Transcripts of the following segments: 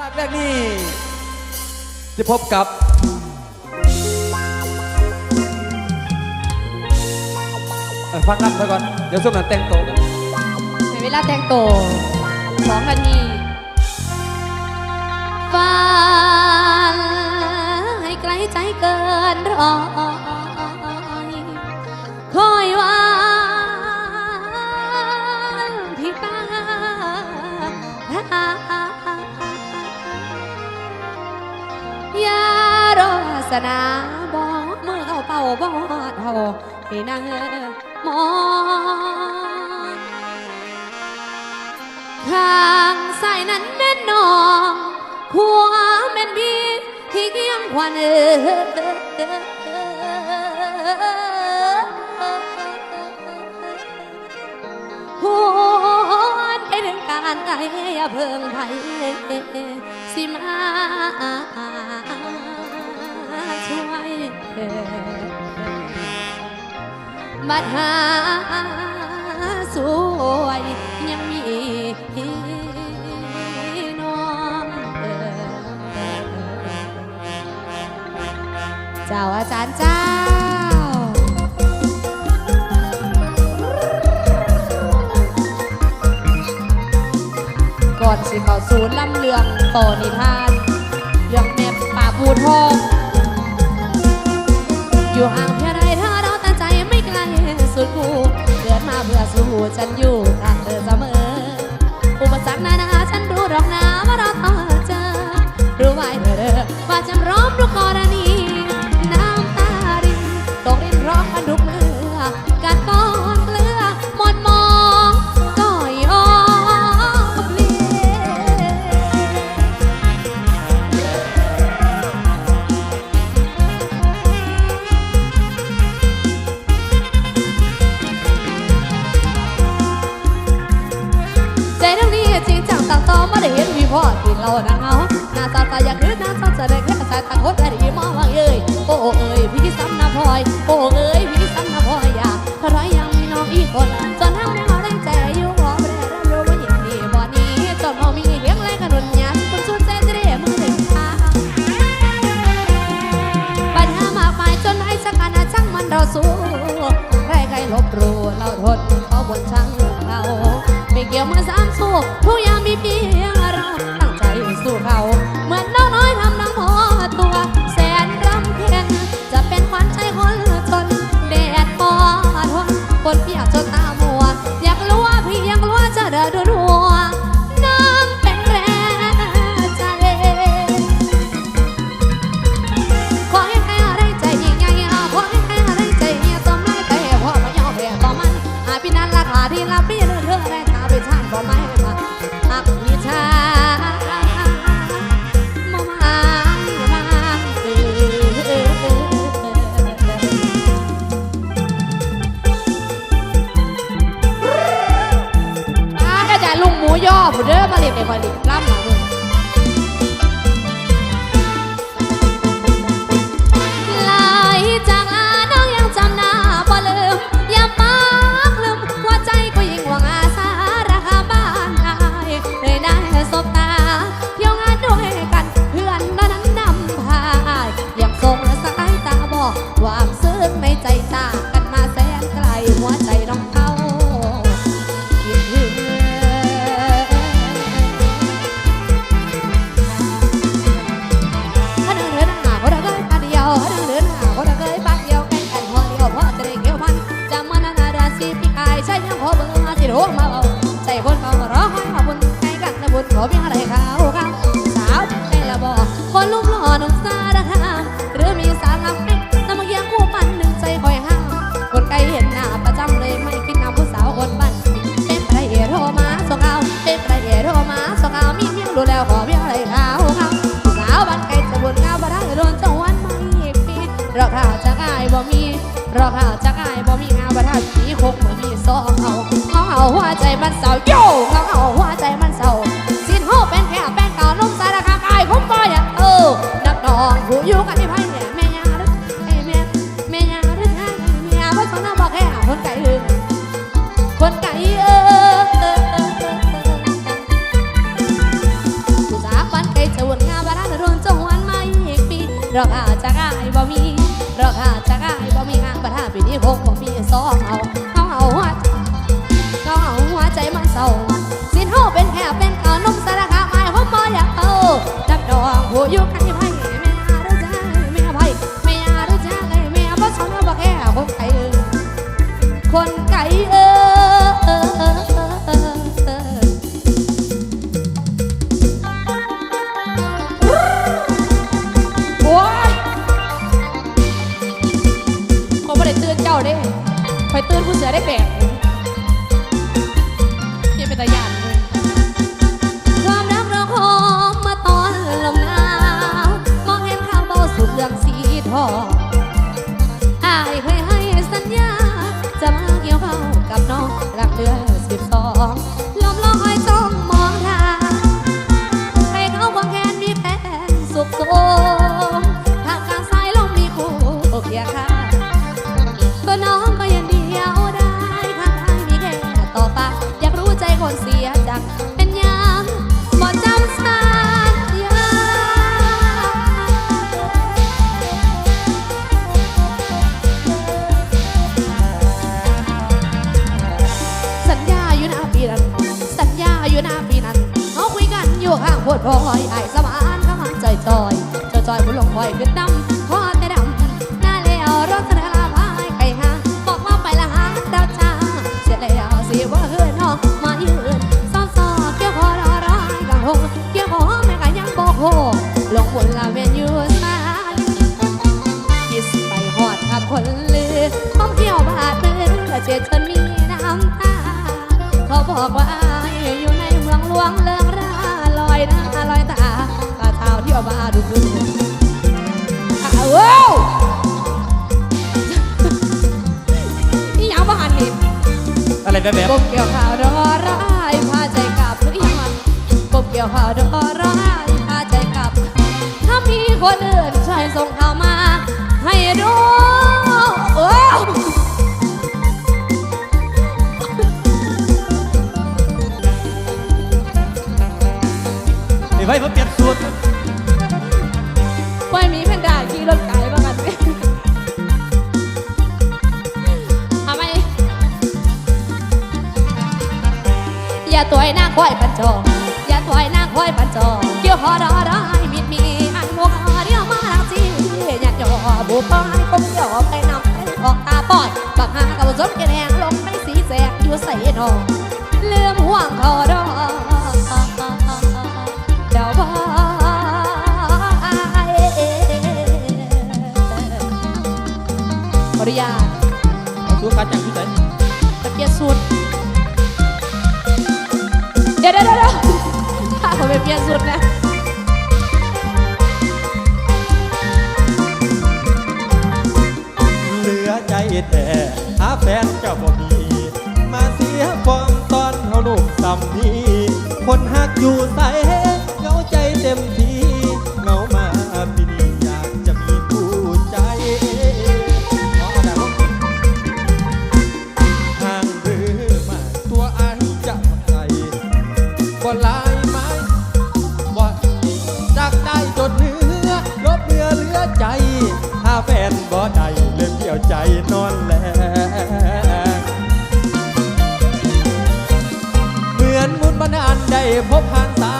จากแรกนี้จะพบกับ เอ่อฟังรับซะก่อน เดี๋ยวส้มนั้นแต่งโตวกันในเวลาแต่งตัวสองนาทีฝันให้ไกลใจเกินรอยคอยวัน สนาบอกเมื่อเขาเป่าบอดเฮาให้นางมองข้างซ้ายนั้นแม่นน้องขวแม่นบีที่เกียงควันเออหวนไปถึงการไกลอย่าเพิ่งไผสิมา บัดหาสวยยังมีน้องเจ้าอาจารย์เจ้าก่อนสิเขาสู่ลำเลืองต่อนิทานเรื่องแม่ป่าภูทอง พื่อสู้ฉันอยู่ สดงแค่สายตาโคตรแดีมองว่าเอ้ยโอ้เอ้ยพี่ซ้ำหน้าพลอยโอ้เอ้ยพี่ซ้ำหน้าพลอยอย่าเพราะยังมีน้องอีกคนจนทั้งไม่เอาได้ใจอยู่พอไม่ได้รับรู้ว่าอย่างนี้บ่นี้จนมองมีเพียงไรกันรุนยันคนสุดใจจะได้มือหนึ่งทางปัญหามากมายจนไอ้สักการะช่างมันเราสู้ใครใครลบหลู่เราทนเขาบนช่างเขาไม่เกี่ยวมือสามสู้ทุกอย่างมีเพียงเราตั้งใจสู้เขา ย่อผู้เด้อมาเรียนไปคอยลิล่ำ กายใช่ยังพอบิ่งมาสิโรมาเอาใจคนเขาร้องให้มาบุญให้กันนะบุญขอเพียงอะไรเขาเขาสาวในละบอกคนลูกหล่อหนุ่มสารคามหรือมีสาวงามเป๊กน้ำมันยังคู่ปันหนึ่งใจคอยห้ามคนไกลเห็นหน้าประจำเลยไม่คิดนำผู้สาวคนบ้านเต็มไปเอโทรมาส่งเอาเต็มไปเอโทรมาส่งเอามีเพียงดูแล้วขอเพียงอะไรเขาเขาสาวบ้านไกลจะบุญงามบ่ได้โดนจังหวันมาอีกปีรอข่าวจะกายบ่มีรอข่าวจะกาย เคอย สียจัง เป็นยังบ่จำสัญญาสัญญาอยู่หนาปีนั้นสัญญาอยู่หนาปีนั้นเขาคุยกันอยู่ข้างโพดพลอยไอ้สมานข้างใจจอยจอยจอยบุญลงคอยขึ้นดำ คนลือท่องเที่ยวบาดมือและเจ็ดจนมีน้ำตา เขาบอกว่าอยู่ในเมืองหลวงเลิงราลอยหน้าลอยตาตาเท้าเที่ยวบาดูดูอ้าวนี่ยังบ้านนี่อะไรแบบแบบกบเกี่ยวข่าวรอร้ายพาใจกลับหรือยังมันกบเกี่ยวข่าวรอร้ายพาใจกลับ ถ้ามีคนอื่นช่วยส่งข่าวมา ให้ดู ว้เพิ่งเปลี่ยนสูตรไว้มีแพนด้าขี่รถไกลบ้างกันทำไมอย่าตัวไอ้หน้าควายปันจออย่าตัวไอ้หน้าควายปันจอเกี่ยวคอดอได้มิดมีอันโมกาเดียวมาลักจีอยากจ่อบุปผาคงจ่อไปนำไปออกตาปอดบักหากับสนแกแดงลงไปสีแสกอยู่ใส่นองเลื่อมห่วงคอดอ เดี๋ยวเดี๋ยวเดี๋ยวถ้าผมไปเปลี่ยนสุดนะเหลือใจแต่หาแฟนเจ้าบ่มีมาเสียความตอนเขาลูกสำนีคนหักอยู่ใส บันดาลได้พบผ่านตา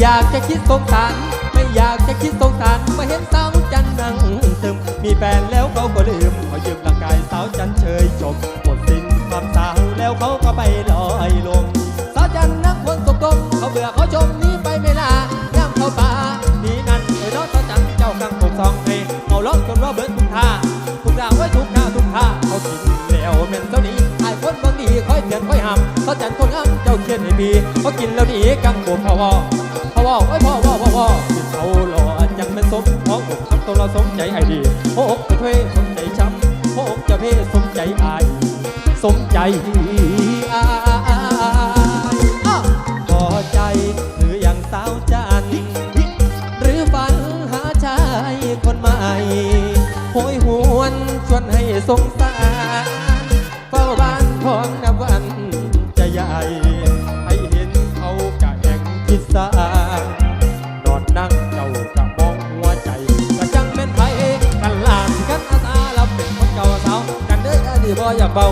อยากจะคิดสงสารไม่อยากจะคิดสงสารมาเห็นสาวจันนั่งซึมมีแฟนแล้วเขาก็ลืมขอยืมร่างกายสาวจันเชยชมหมดสิ้นความสาวแล้วเขาก็ไปลอยลมสาวจันนักคนสกมเขาเบื่อเขาชมหนี้ไปไม่ลาย่ำเข้าป่านี่นั่นเอ้ยน้องสาวจันเจ้ากังผมซองให้เอาล้อจนว่าเบิดทุกท่าทุกอย่าไว้ทุกท่าทุกท่าเขากินแล้วแม่นเจ้านี้ไอ้คนบางดีคอยเตือนคอยห้ามสาวจันคนอ้ำเจ้าเขียนให้บีเขากินแล้วดีกังผมพอวอ พอวอไว้ยพ่อวอพ่อวอที่เขาหล่อจังเป็นสมพราะอกทำตัวเราสมใจไอ้ดีโอ้อกจะเพ่สมใจช้ำโอ้อกจะเพ่สมใจอายสมใจอายอ้พอใจหรืออย่างสาวจันหรือฝันหาชายคนใหม่โหยหวนชวนให้สงสารากเบา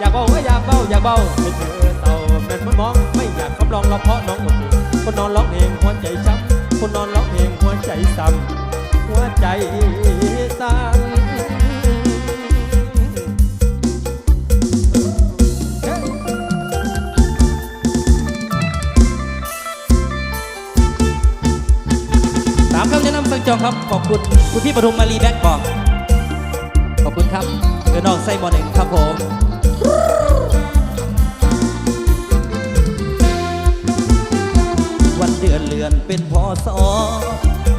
อยากเบาก็อยากเบาอยากเบาให้เธอเต่าเป็นมันมอง ไม่อยากคำลองเราเพราะน้องหมดนี้คนนอนร้องเพลงหัวใจช้ำคนนอนร้องเพลงหัวใจซ้ำหัวใจซ้ำเฮ้ยๆสามคำแนะนำสั่งจองครับ ขอบคุณ คุณพี่ปทุมมารีแบ็คบอก ขอบคุณครับ เดี๋ยวน้องไส้บอลเองครับผมวันเดือนเลือนเป็นพอสอ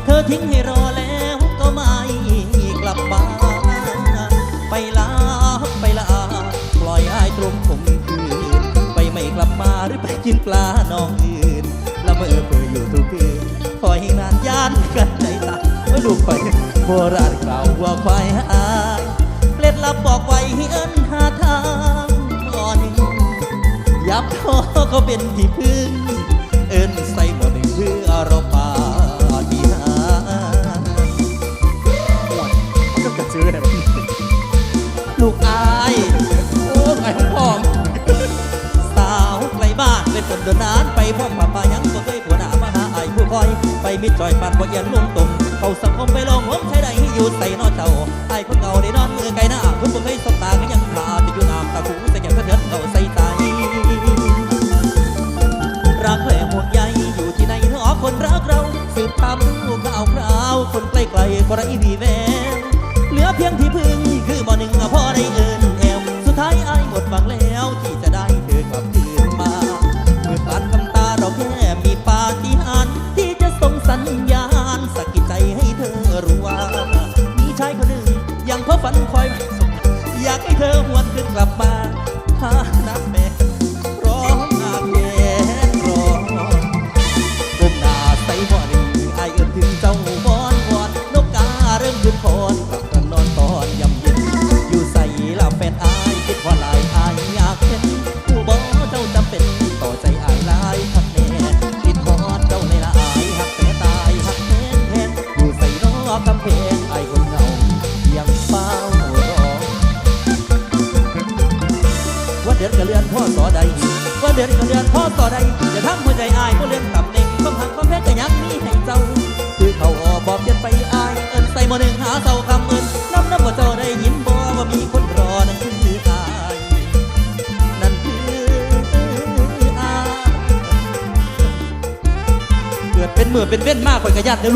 เธอทิ้งให้รอแล้วก็ไม่กลับมาไปลาไปลาปล่อยอายตรงคมคืนไปไม่กลับมาหรือไปกินปลาน้องอื่นละเมอเพื่ออยู่ทุกคืนคอยให้นานยานกันใจตายว่าลูกไปโบราณกล่าวว่าควายหา ลับบอกไว้ให้เอิ้นหาทางก่อน ยับท้อก็เป็นที่พึ่ง เอิ้นใส่หมวดหนึ่งเพื่อราปาฏิหาริย์มันก็กระซื้อเนี่ยลูกอายโอ้ไอ้ของพ่อสาวไกลบ้านเป็นคนเดินนานไปพ่อป่าป่ายังก็เคยผัวหน้ามาหาไอ้ผู้คอย ไปมิดจอยปานบ่เอียนลุ่มตุ่มเขาสังคมไปลองหวมใช้ได้อยู่ใส่นอเจ้าไอ้คนเก่าได้ เราสืบทำลูกข่าวคราวคนใกล้ๆก็ไร้วีแววเหลือเพียงที่พึ่งคือบ่หนึ่งพอได้เอินแอวสุดท้ายอายหมดหวังแล้วที่จะได้เธอกลับคืนมาเมื่อปานคำตาเราแค่มีปาฏิหาริย์ที่จะส่งสัญญาณสะกิดใจให้เธอรู้ว่า มีชายคนหนึ่งยังเพ้อฝันคอย อยากให้เธอหวนคืนกลับมาหาน้ำแม่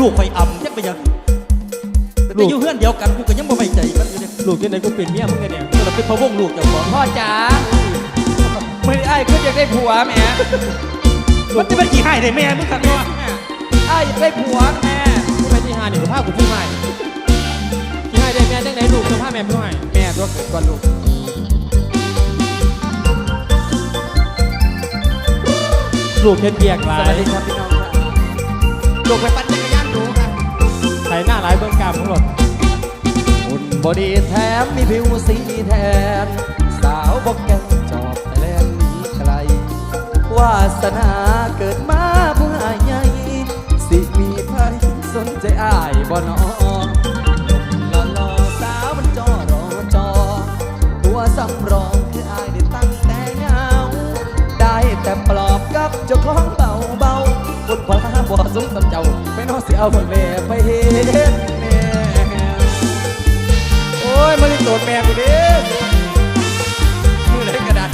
ข่อยกระยานเดี๋ยวลูกข่อยอ่ำจักไปยังแต่อยู่เพื่อนเดียวกันกูก็ยังบ่ไว้ใจมันอยู่เนี่ยลูกที่ไหนกูเป็นเมียมึงไงเนี่ยเราเป็นพะวงลูกเจ้าของพ่อจ๋ามือไอ้ายก็อยากได้ผัวแหม่มันจะเป็นกี่ให้ได้แม่มึงขัดเนาะไอ้ายอยากได้ผัวแม่กูเป็นที่หาเนี่ยกูพากูพี่ใหม่ที่ให้ได้แม่จังไหนลูกจะพาแม่พี่ใหม่แม่ตัวเกิดก่อนลูกลูกเฮ็ดเบียกหลาสวัสยดีครับพี่น้องครับลูกไปปั่นจักรยานดูครับ ใส่หน้าหลายเบื้องกามของหลดหุ่นบอดีแถมมีผิวสีแทน สาวบกแกจอบแต่แลนหนีไกลวาสนาเกิดมาเพื่อใหญ่สิมีไพสนใจอ้ายบ่นอหล่อหล่อสาวมันจอรอจอ ตัวสำรองคืออ้ายได้ตั้งแต่เงาได้แต่ปลอบกับเจ้าของเบาเบาคนพอหาบ่สมกับเจ้า สียเอาคนแม่ไปเฮ็ดแน่โอ้ยมาลิโตนแม่กูด้มือไหนกระดาษ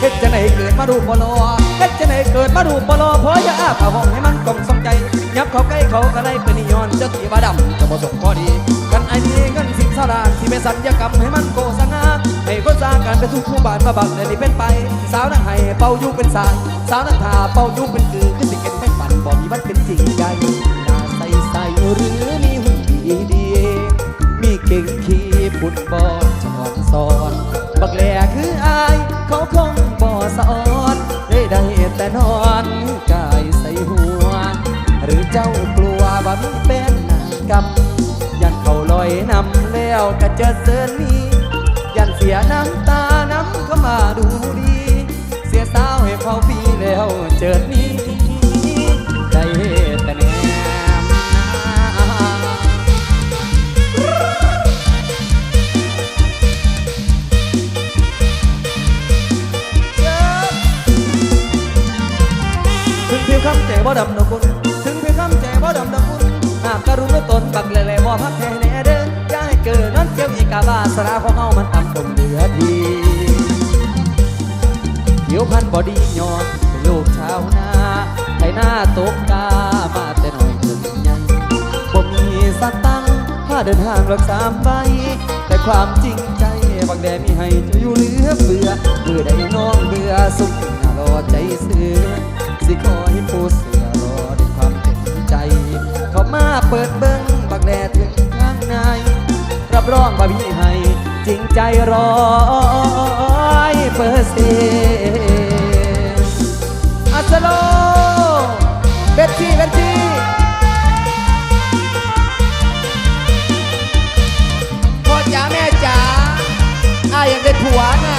เฮ็ดจะไหนเกิดมาดูปลอเฮ็ดจะไหนเกิดมาดูปลอเพราะอย่าอาผ้าห้องให้มันกล่องสมใจยับเขาใกล้เขาก็ได้เป็นนิยอนจ้าที่ว่าดำจะบ่สมพอดีกันไอ้นี่เงินสิ สลาที่เป็นสัญญกรรมให้มันโกสงาให้คนสร้างการเป็นทุกคู่บ้านมาบักเลยนี่เป็นไป สาวนังไห้เป่ายุเป็นสายสาวนังทาเป่ายุเป็นคือคือสิเก็นแค่ฝันบ่มีมันเป็นจริงใจหน้าใสใสหรือมีหุ่นดีดีมีเก่งขี่ฟุตบอลจอนซอนบักแหล่คืออายเขาคงบ่สอนได้ได้แต่นอนกายใส่หัว หรือเจ้ากลัวว่ามีเป็นนางกรรมยัน เขาลอยนำแล้วก็เจอเสือนี้ยันเสียน้ำตาน้ำก็มาดูดี เสียสาวให้เขาพี่แล้วเจิดนี้ได้แต่แนมหน้าถึงเพียงคำใจบ่ดำดอกคุณถึงเพียงคำใจบ่ดำดอกคุณหากการุณตนบักเลยเลยบ่พักแท้ กี่ยวาบาสราของเฮามันต่ำตรงเหลือทีผิวพันบอดีย้อนเป็นลูกชาวนาไถหน้าตกกามาแต่น้อยจนใหญ่บ่มีสตังค์ถ้าเดินทางรักสามใบแต่ความจริงใจบางแดมีให้จะอยู่เหลือเฟือเบื่อได้น้องเบื่อสุขหน้ารอใจเสือสิขอให้ผู้เสือรอด้วยความเต็มใจ เขามาเปิดเบิ้งบักแดดถึงข้าง รับรองว่าพี่ให้ จริงใจร้อยเปอร์เซ็นต์อัสโลเบตตี้เบตตี้พ่อจ๋าแม่จ๋าอ้ายยังได้ผัวน่ะ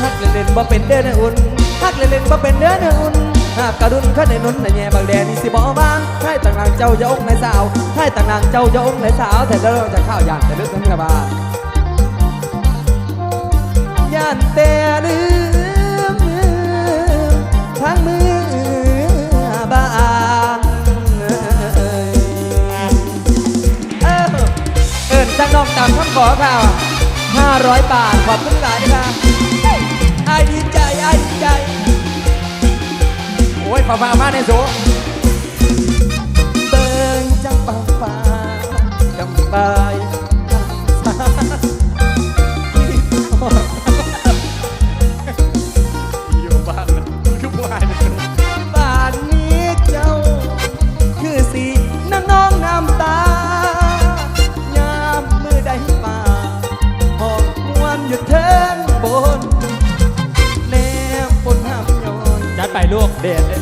ฮักเล่นๆบ่เป็นเด้อนะอุ่นฮักเล่นๆบ่เป็นเด้อนะอุ่น หากกระดุนข้าในนุ่นในแง่บางแดนนี่สิบ่บางให้ต่างหลังเจ้าจะองในสาวให้ต่างหลังเจ้าจะองในสาวแต่เด้อจะข้าวอย่างแต่ลึกทั้งกระบาดย่านแต่ลืมทั้งมือบาเอิญจังน้องตามคำขอข่าว500 บาท ขอบคุณหลายครับ โอ้ยฝ่าฝ่ามาในโซเบิ่งจังปังฟ้ากำบายอยู่บ้านคือบ้านบ้านนี้เจ้า คือสีน้ำน้องน้ำตายามมือใดมาหอบมวนอยู่เทินบนแนมบนห้ามย้อยจัดไปลูกเด็ดเลย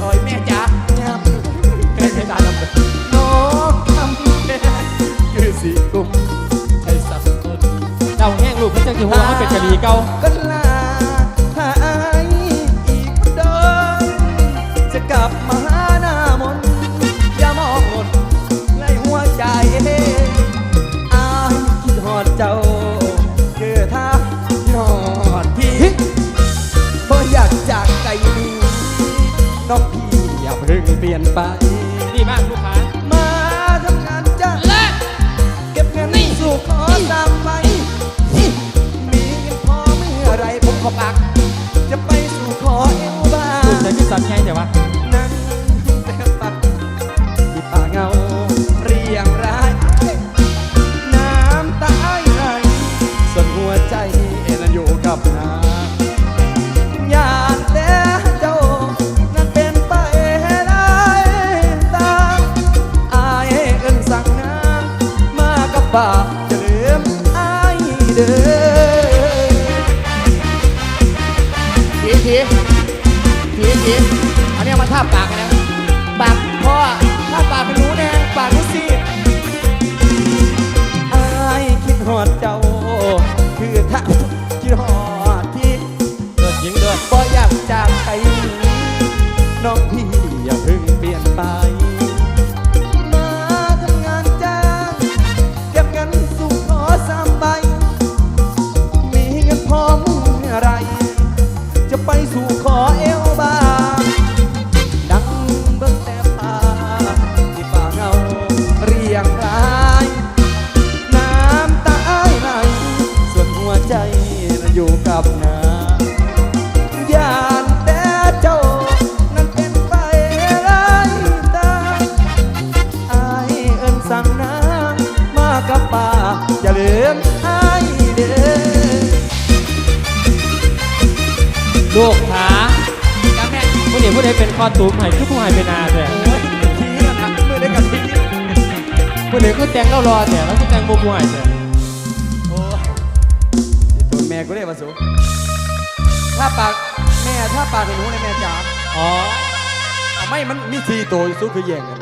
ห้งลูกเพื่อจะถือว่ามันเป็นกะลีเก่าก็ลาหายอีกเดินจะกลับมาหาหน้ามนต์อย่ามองหมดไล่หัวใจอายคิดหอดเจ้าเกิดท่าหอดพี่บ่อยากจากไกลนี้น้องพี่อย่าเพิ่งเปลี่ยนไป ได้เป็นคอตูมให้คือผู้ให้เป็นนาแต่โอ้ยทีนั่นะมือได้กับทีผู้นี้ก็แต่งเล่ารอแต่แล้วก็แต่งบ่ผู้ให้แต่โอ้ยตัวแม่ก็ได้มาสูถ้าปากแม่ถ้าปากให้หนูเลยแม่จ๋าอ๋อไม่มันมีทีตัวสู้คือแย่งกัน